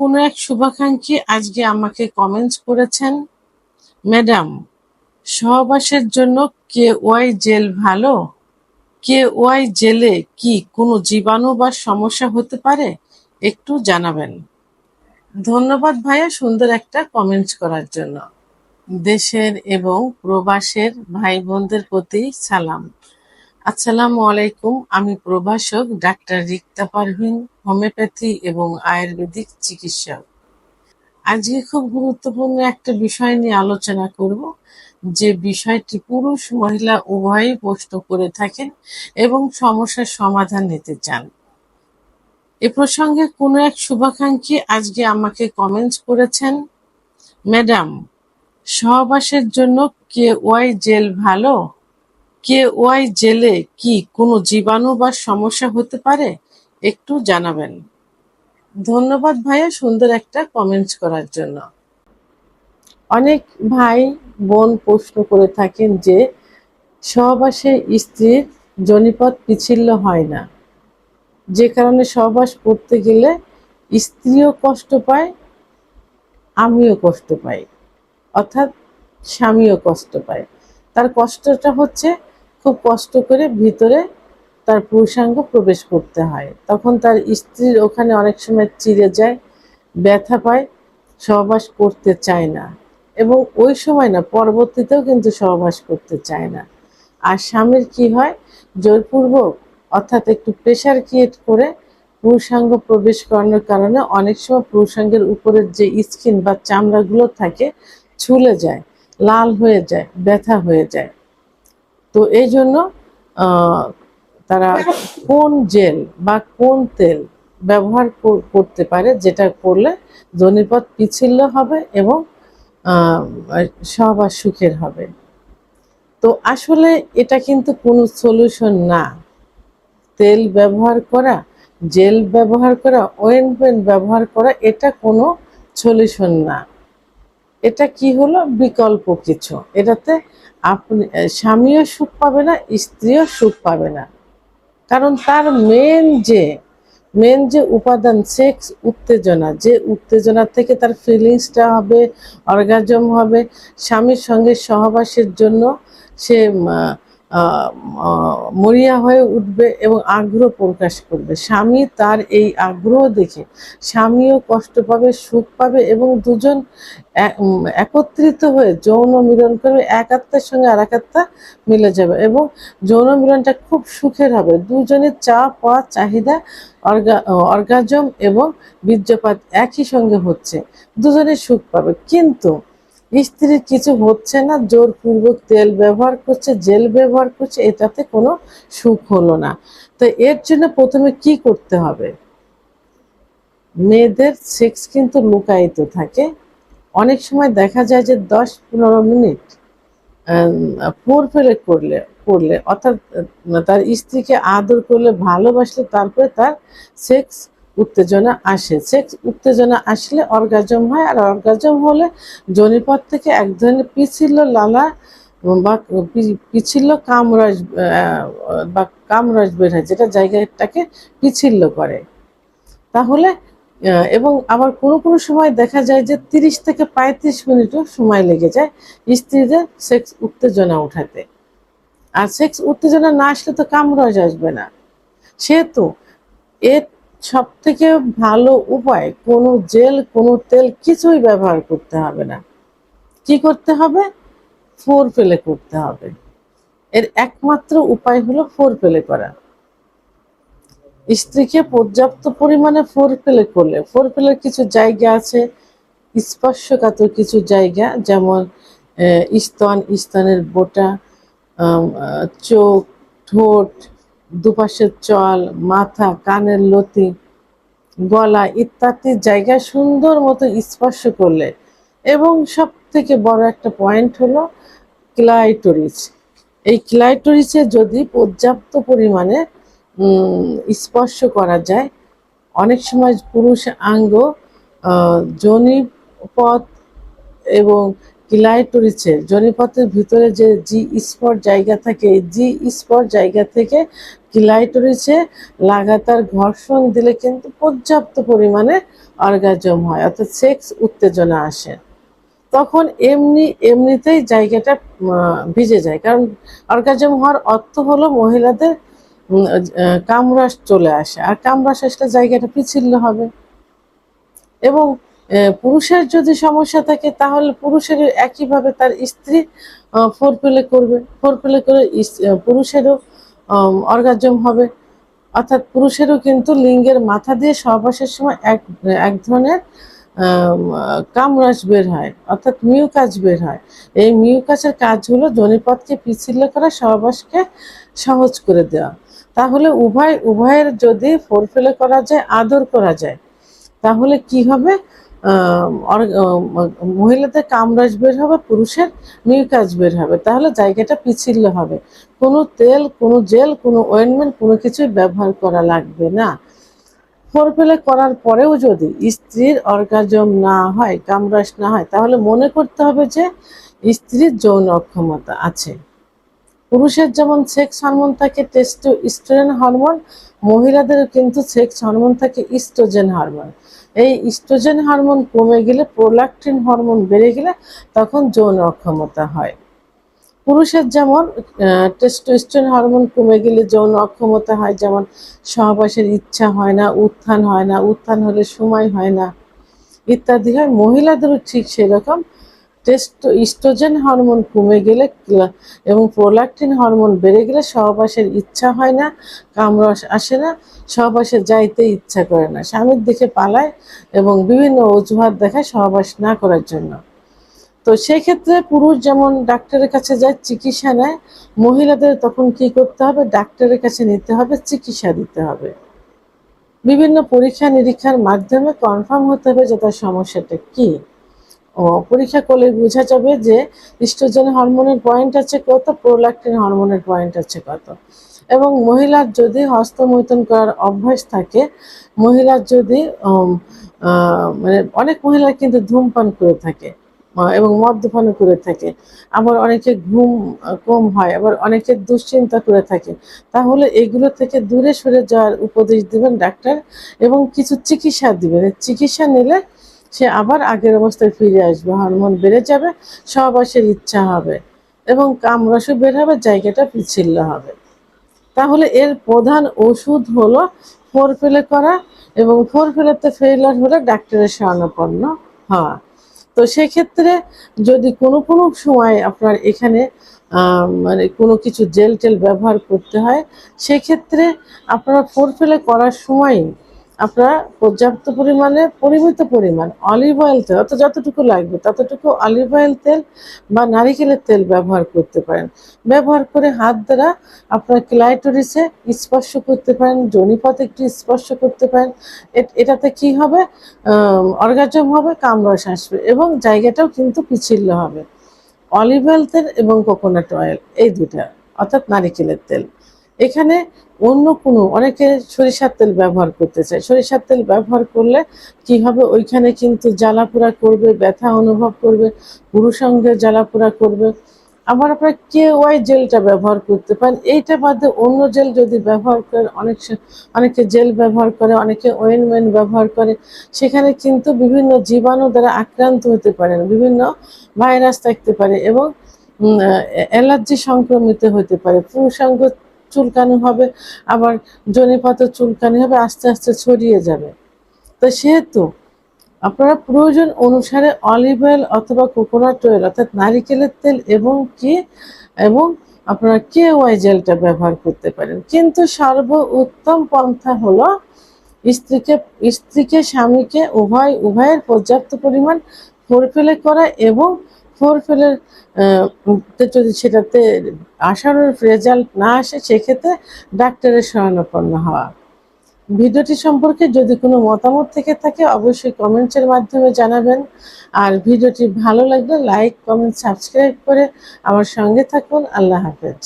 কোনো এক শুভাকাঙ্ক্ষী আজকে আমাকে কমেন্টস করেছেন, ম্যাডাম, সহবাসের জন্য কে ওয়াই জেল ভালো? কে ওয়াই জেলে কি কোনো জীবাণু বা সমস্যা হতে পারে? একটু জানাবেন। ধন্যবাদ ভাইয়া সুন্দর একটা কমেন্টস করার জন্য। দেশের এবং প্রবাসের ভাই বোনদের প্রতি সালাম। আসসালামু আলাইকুম, আমি প্রভাষক ডাক্তার রিক্তা পারভিন, হোমিওপ্যাথি এবং আয়ুর্বেদিক চিকিৎসক। আজকে খুব গুরুত্বপূর্ণ একটা বিষয় নিয়ে আলোচনা করব, যে বিষয়টি পুরুষ, মহিলা উভয়ই প্রশ্ন করে থাকেন এবং সমস্যার সমাধান নিতে চান। এ প্রসঙ্গে কোনো এক শুভাকাঙ্ক্ষী আজকে আমাকে কমেন্টস করেছেন, ম্যাডাম, সহবাসের জন্য কে ওয়াই জেল ভালো? কে ওয়াই জেলে কি কোনো জীবাণু বা সমস্যা হতে পারে? একটু জানাবেন। ধন্যবাদ ভাইয়া সুন্দর একটা কমেন্টস করার জন্য। অনেক ভাই, বোন প্রশ্ন করে থাকেন যে, সহবাসে স্ত্রীর জনিপথ পিছিল্য হয় না। যে কারণে সহবাস করতে গেলে স্ত্রীও কষ্ট পায়, আমিও কষ্ট পাই। অর্থাৎ স্বামীও কষ্ট পায়। তার কষ্টটা হচ্ছে খুব কষ্ট করে ভিতরে তার পুরুষাঙ্গ প্রবেশ করতে হয়। তখন তার স্ত্রীর ওখানে অনেক সময় চিরে যায়, ব্যথা পায়, সহবাস করতে চায় না। এবং ওই সময় না, পরবর্তীতেও কিন্তু সহবাস করতে চায় না। আর স্বামীর কি হয়, জোরপূর্বক অর্থাৎ একটু প্রেশার ক্রিয়েট করে পুরুষাঙ্গ প্রবেশ করানোর কারণে অনেক সময় পুরুষাঙ্গের উপরের যে স্কিন বা চামড়াগুলো থাকে, ছুলে যায়, লাল হয়ে যায়, ব্যথা হয়ে যায়। তো এই জন্য তারা কোন জেল বা কোন তেল ব্যবহার করতে পারে যেটা করলে জনিপথ পিছিল্য হবে এবং সহবাস সুখের হবে। তো আসলে এটা কিন্তু কোনো সলিউশন না। তেল ব্যবহার করা, জেল ব্যবহার করা ওয়েনপেন্ট ব্যবহার করা, এটা কোনো সলিউশন না। এটা কি হলো? বিকল্প কিছু। এটাতে আপনি স্বামীও সুখ পাবে না, স্ত্রীও সুখ পাবে না। কারণ তার মেন যে মেন যে উপাদান সেক্স উত্তেজনা, যে উত্তেজনা থেকে তার ফিলিংসটা হবে অর্গাজম হবে, স্বামীর সঙ্গে সহবাসের জন্য সে মরিয়া হয়ে উঠবে এবং আগ্রহ প্রকাশ করবে। স্বামী তার এই আগ্রহ দেখে স্বামীও কষ্ট পাবে, সুখ পাবে এবং দুজন একত্রিত হয়ে যৌন মিলন করবে। এক আত্মার সঙ্গে আর এক আত্মা মিলে যাবে এবং যৌন মিলনটা খুব সুখের হবে। দুজনের চা পাওয়া চাহিদা, অর্গা, অর্গাজম এবং বীর্যপাত একই সঙ্গে হচ্ছে। দুজনে সুখ পাবে। কিন্তু স্ত্রীর কিছু হচ্ছে না, জোরপূর্বক তেল ব্যবহার করছে, জেল ব্যবহার করছে, এটাতে কোনো সুখ হলো না। তো এর জন্য প্রথমে কি করতে হবে? মেয়েদের সেক্স কিন্তু লুকায়িত থাকে। অনেক সময় দেখা যায় যে দশ পনেরো মিনিট ফোর ফেলে করলে করলে, অর্থাৎ, তার স্ত্রীকে আদর করলে, ভালোবাসলে, তারপরে তার সেক্স উত্তেজনা আসে। সেক্স উত্তেজনা আসলে অর্গাজম হয়, আর অর্গাজম হলে জনিপথ থেকে এক ধরনের পিছিল লালা বা পিছিল্য কামরস বা কামরস বের হয়, যেটা জায়গাটাকে পিছিল্য করে। তাহলে এবং আবার কোনো কোনো সময় দেখা যায় যে তিরিশ থেকে পঁয়ত্রিশ মিনিটও সময় লেগে যায় স্ত্রীদের সেক্স উত্তেজনা উঠাতে। আর সেক্স উত্তেজনা না আসলে তো কামরস আসবে না। সেহেতু এর সব থেকে ভালো উপায়, কোনো জেল, কোনো তেল কিছুই ব্যবহার করতে হবে না। কি করতে হবে? ফোর পেলে করতে হবে। এর একমাত্র উপায় হলো ফোর পেলে করা। স্ত্রীকে পর্যাপ্ত পরিমাণে ফোর পেলে করলে ফোর পেলের কিছু জায়গা আছে, স্পর্শকাতর কিছু জায়গা, যেমন স্তন, স্তনের বোটা চোখ, ঠোঁট দুপাশের চল, মাথা, কানের লতি, গলা ইত্যাদি জায়গা সুন্দর মতো স্পর্শ করলে। এবং সব থেকে বড় একটা পয়েন্ট হলো ক্লাইটোরিস এই ক্লাইটোরিসে যদি পর্যাপ্ত পরিমাণে স্পর্শ করা যায়, অনেক সময় পুরুষ আঙ্গ পথ এবং ক্লাইটোরিসের জনিপথের ভিতরে যে জি স্পট জায়গা থাকে, জি স্পট জায়গা থেকে ক্লাইটোরিসে লাগাতার ঘর্ষণ দিলে কিন্তু পর্যাপ্ত পরিমাণে অর্গাজম হয়, অর্থাৎ সেক্স উত্তেজনা আসে। তখন এমনি, এমনিতেই জায়গাটা ভিজে যায়। কারণ অর্গাজম হওয়ার অর্থ হলো মহিলাদের কামরাস চলে আসে। আর কামরাস আসলে জায়গাটা পিছিল্য হবে। এবং পুরুষের যদি সমস্যা থাকে, তাহলে পুরুষের একইভাবে তার স্ত্রী ফোর পেলে করবে। ফোর পেলে করে পুরুষেরও অর্গাজম হবে। অর্থাৎ পুরুষেরও কিন্তু লিঙ্গের মাথা দিয়ে সহবাসের সময় এক এক ধরনের কামরাস বের হয়। অর্থাৎ মিউকাস বের হয়। এই মিউকাসের কাজ হলো জনিপথকে পিছিল্য করা, সহবাসকে সহজ করে দেওয়া। তাহলে উভয়, উভয়ের যদি ফোরফেলে করা যায়, আদর করা যায়, তাহলে কি হবে? মহিলাদের কামরাস বের হবে, পুরুষের মিউকাস বের হবে। তাহলে জায়গাটা পিছিল্য হবে। কোনো তেল, কোনো জেল কোনো ওয়েনমেন্ট কোনো কিছুই ব্যবহার করা লাগবে না। ফোরপেলে করার পরেও যদি স্ত্রীর অর্গাজম না হয় কামরাস না হয়, তাহলে মনে করতে হবে যে স্ত্রীর যৌন অক্ষমতা আছে। পুরুষের যেমন সেক্স হরমোন থাকে টেস্টোস্টেরন হরমোন মহিলাদের কিন্তু সেক্স হরমোন থাকে ইস্ট্রোজেন হরমোন এই ইস্ট্রোজেন হরমোন কমে গেলে প্রোলাকটিন হরমোন বেড়ে গেলে তখন যৌন অক্ষমতা হয়। পুরুষের যেমন টেস্টোস্টেরন হরমোন কমে গেলে যৌন অক্ষমতা হয়, যেমন সহবাসের ইচ্ছা হয় না, উত্থান হয় না, উত্থান হলে সময় হয় না ইত্যাদি হয়। মহিলাদেরও ঠিক সেরকম টেস্টো ইস্ট্রোজেন হরমোন কমে গেলে এবং প্রোলাকটিন হরমোন বেড়ে গেলে সহবাসের ইচ্ছা হয় না, কামরস আসে না, সহবাসে যাইতে ইচ্ছা করে না। স্বামীর দিকে পালায় এবং বিভিন্ন অজুহাত দেখায় সহবাস না করার জন্য। তো সেক্ষেত্রে পুরুষ যেমন ডাক্তারের কাছে যায়, চিকিৎসা নেয়, মহিলাদের তখন কি করতে হবে? ডাক্তারের কাছে নিতে হবে, চিকিৎসা দিতে হবে। বিভিন্ন পরীক্ষা নিরীক্ষার মাধ্যমে কনফার্ম হতে হবে যে তার সমস্যাটা কি। পরীক্ষা করলে বোঝা যাবে যে ইস্ট্রোজেন হরমোনের পয়েন্ট আছে কত প্রোল্যাক্টিন হরমোনের পয়েন্ট আছে কত। এবং মহিলার যদি হস্তমৈথুন করার অভ্যাস থাকে, মহিলার যদি মানে অনেক মহিলা কিন্তু ধূমপান করে থাকে এবং মদ্যপান করে থাকে। আবার অনেকে ঘুম কম হয়, আবার অনেকে দুশ্চিন্তা করে থাকে। তাহলে এগুলো থেকে দূরে সরে যাওয়ার উপদেশ দিবেন ডাক্তার এবং কিছু চিকিৎসা দিবেন। চিকিৎসা নিলে সে আবার আগের অবস্থায় ফিরে আসবে, হরমোন বেড়ে যাবে, সহবাসের ইচ্ছা হবে এবং কামরসও বের হবে, জায়গাটা পিচ্ছিল্য হবে। তাহলে এর প্রধান ওষুধ হলো ফোর ফেলে করা এবং ফোর ফেলাতে ফেলার হলে ডাক্তারের শরণাপন্ন হওয়া। তো সেক্ষেত্রে যদি কোনো কোনো সময় আপনার এখানে মানে কোনো কিছু জেল টেল ব্যবহার করতে হয়, সেক্ষেত্রে আপনারা ফোর ফেলে করার সময় আপনারা পর্যাপ্ত পরিমাণে পরিমিত পরিমাণ অলিভ অয়েল তেল, অর্থাৎ যতটুকু লাগবে ততটুকু অলিভ অয়েল তেল বা নারিকেলের তেল ব্যবহার করতে পারেন। ব্যবহার করে হাত দ্বারা আপনার ক্লাইটোরিসে স্পর্শ করতে পারেন, জনিপথ একটু স্পর্শ করতে পারেন। এটাতে কি হবে? অর্গাজম হবে কামরস আসবে এবং জায়গাটাও কিন্তু পিছিল্য হবে। অলিভ অয়েল তেল এবং কোকোনাট অয়েল এই দুটা অর্থাৎ নারিকেলের তেল। এখানে অন্য কোনো, অনেকে সরিষার তেল ব্যবহার করতে চায়। সরিষার তেল ব্যবহার করলে কি হবে? ওইখানে কিন্তু জ্বালাপোড়া করবে, ব্যথা অনুভব করবে পুরুষাঙ্গে জ্বালাপোড়া করবে। আবার আপনারা কে ওয়াই জেলটা ব্যবহার করতে পারেন। এইটা বাদে অন্য জেল যদি ব্যবহার করেন, অনেক অনেকে জেল ব্যবহার করে, অনেকে ওয়েনমেন্ট ব্যবহার করে। সেখানে কিন্তু বিভিন্ন জীবাণু দ্বারা আক্রান্ত হতে পারেন বিভিন্ন ভাইরাস থাকতে পারে এবং অ্যালার্জি সংক্রমিত হতে পারে। পুরুষাঙ্গ চুলকানি হবে, আবার জনিপাত চুলকানি হবে, আস্তে আস্তে ছড়িয়ে যাবে। তো সেহেতু আপনারা প্রয়োজন অনুসারে অলিভ অয়েল অথবা কোকোনাট অয়েল অর্থাৎ নারিকেলের তেল এবং কি, এবং আপনারা কে ওয়াই জেলটা ব্যবহার করতে পারেন। কিন্তু সর্ব উত্তম পন্থা হলো স্ত্রীকে স্ত্রীকে, স্বামীকে উভয়, উভয়ের পর্যাপ্ত পরিমাণ ফোরফেলে করা এবং ফোরফেলের যদি সেটাতে আসানোর রেজাল্ট না আসে, সেক্ষেত্রে ডাক্তারের শরণাপন্ন হওয়া। ভিডিওটি সম্পর্কে যদি কোনো মতামত থেকে থাকে, অবশ্যই কমেন্টসের মাধ্যমে জানাবেন। আর ভিডিওটি ভালো লাগলে লাইক কমেন্ট সাবস্ক্রাইব করে আমার সঙ্গে থাকুন। আল্লাহ হাফেজ।